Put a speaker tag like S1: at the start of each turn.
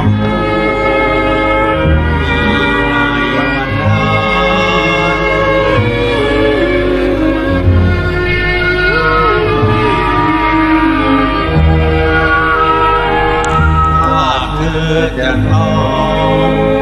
S1: ามเธอจะคลอง